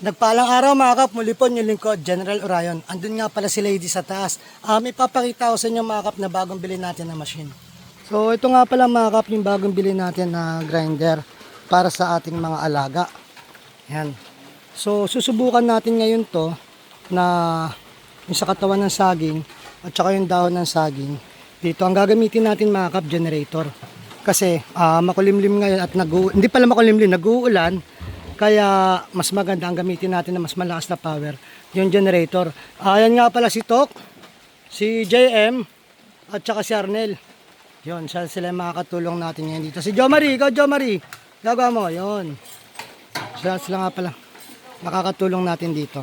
Nagpalang araw mga kap, muli po yung lingkod, General Orion. Andun nga pala si Lady sa taas. Um, ipapakita ko sa inyo mga kap na bagong bili natin na machine. So ito nga pala mga kap yung bagong bili natin na grinder para sa ating mga alaga. Yan. So susubukan natin ngayon to na yung sa katawan ng saging at saka yung dahon ng saging. Dito ang gagamitin natin mga kap generator. Kasi ah, makulimlim ngayon at nag hindi pala makulimlim, nag-uulan. Kaya mas maganda ang gamitin natin na mas malakas na power, yung generator. Ayan nga pala si Tok, si JM, at saka si Arnel. Yun, siya sila yung makakatulong natin ngayon dito. Si Jo Marie, ikaw Jo Marie, gagawa mo, yun. Sila, sila nga pala, makakatulong natin dito.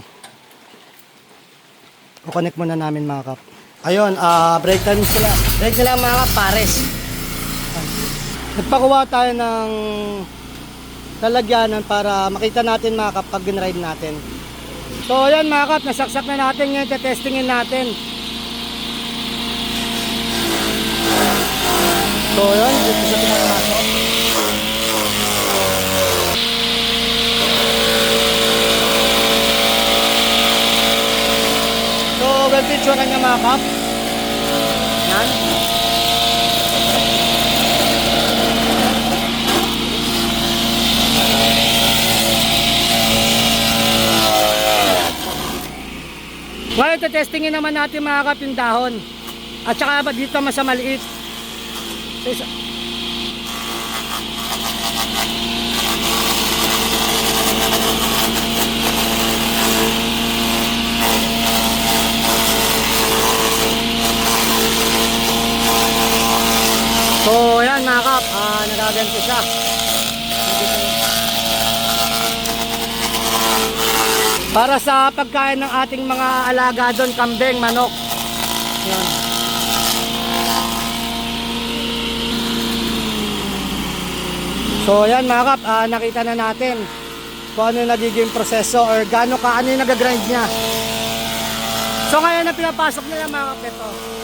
Kukonect muna namin mga kap. Ayun, ah break time sila. Break nila mga kap, pares. Nagpakuha tayo ng lalagyanan para makita natin mga kap pag ride natin. So ayan mga kap, nasaksak na natin ngayon, testingin natin. So ayan, dito sa pinapasok. So ganito yung tsura niya mga kap. Yan. Ngayon, testingin naman natin mga kap yung dahon. At saka dito mas maliit. So, isa- So, yan mga kap, ah, nagaganto siya. Para sa pagkain ng ating mga alaga doon, kambing, manok. Yan. So yan mga kap, ah, nakita na natin kung ano yung nagiging proseso or gaano ka, ano yung nagagrind niya. So ngayon na pinapasok nila mga kap ito.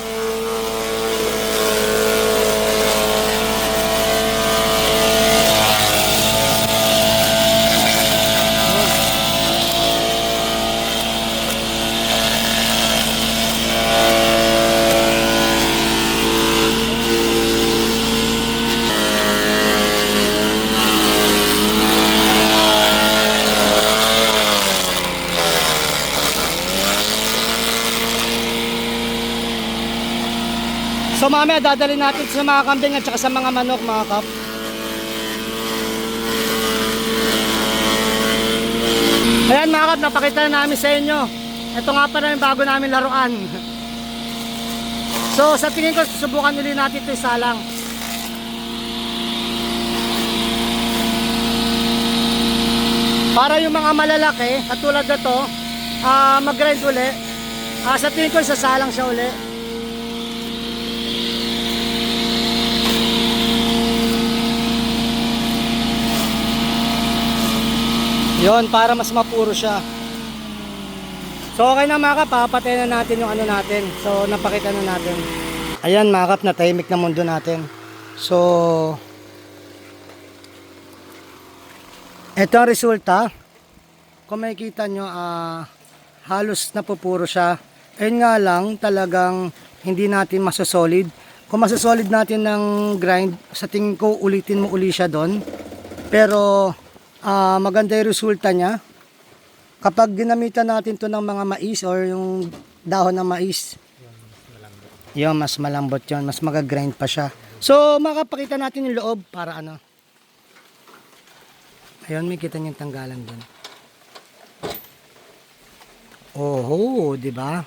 So mamaya dadalhin natin sa mga kambing at saka sa mga manok mga kap. Ayan mga kap, napakita na namin sa inyo. Ito nga pala yung bago namin laruan. So sa tingin ko, susubukan ulit natin ito isalang. Para yung mga malalaki, katulad na to, ah mag-grind uli. Ah, sa tingin ko, sasalang siya uli. Yon para mas mapuro siya. So okay na mga kap, papatay na natin yung ano natin. So napakita na natin. Ayan mga kap, natahimik na mundo natin. So ito ang resulta. Kung makikita nyo, ah, halos napupuro siya. Ayun nga lang, talagang hindi natin masasolid. Kung masasolid natin ng grind, sa tingin ko ulitin mo uli siya doon. Pero ah, maganda yung resulta niya. Kapag ginamitan natin to ng mga mais or yung dahon ng mais, yun, mas malambot yun. Mas magagrind pa siya. So, makapakita natin yung loob para ano. Ayun, may kita niyong tanggalan dun. Oho, di ba?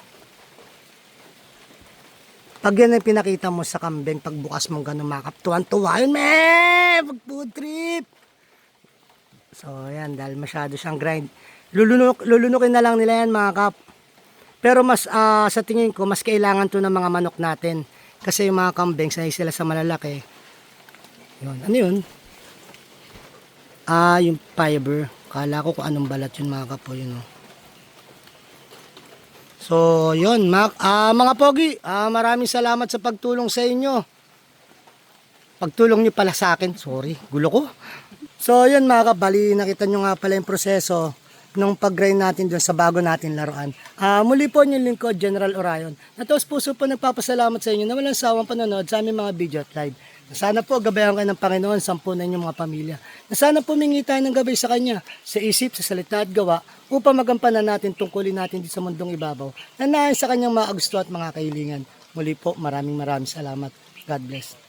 Pag yan ang pinakita mo sa kambing, pagbukas mong ganun makap, tuwan-tuwa yun, me! Pag food trip! So, yan, dahil masyado siyang grind. Lulunok, lulunukin na lang nila yan, mga kap. Pero mas, ah, sa tingin ko, mas kailangan to ng mga manok natin. Kasi yung mga kambing, sanay sila sa malalaki. Yun, ano yun? Ah, yung fiber. Kala ko kung anong balat yun, mga kapo, yun, oh. So, yun, mga, ah, mga pogi, ah, maraming salamat sa pagtulong sa inyo. Pagtulong niyo pala sa akin, sorry, gulo ko. So, yun mga kabali, nakita nyo nga pala yung proseso. nung pag-grind natin doon sa bago natin laruan. Ah, muli po yung lingkod, General Orion. Natos puso po nagpapasalamat sa inyo na walang sawang panonood sa aming mga video at live. Sana po gabayan kayo ng Panginoon, sampunan yung mga pamilya. Na sana pumingi tayo ng gabay sa Kanya, sa isip, sa salita at gawa, upang magampanan natin tungkulin natin dito sa mundong ibabaw, na nais sa Kanyang mga gusto at mga kahilingan. Muli po, maraming maraming salamat. God bless.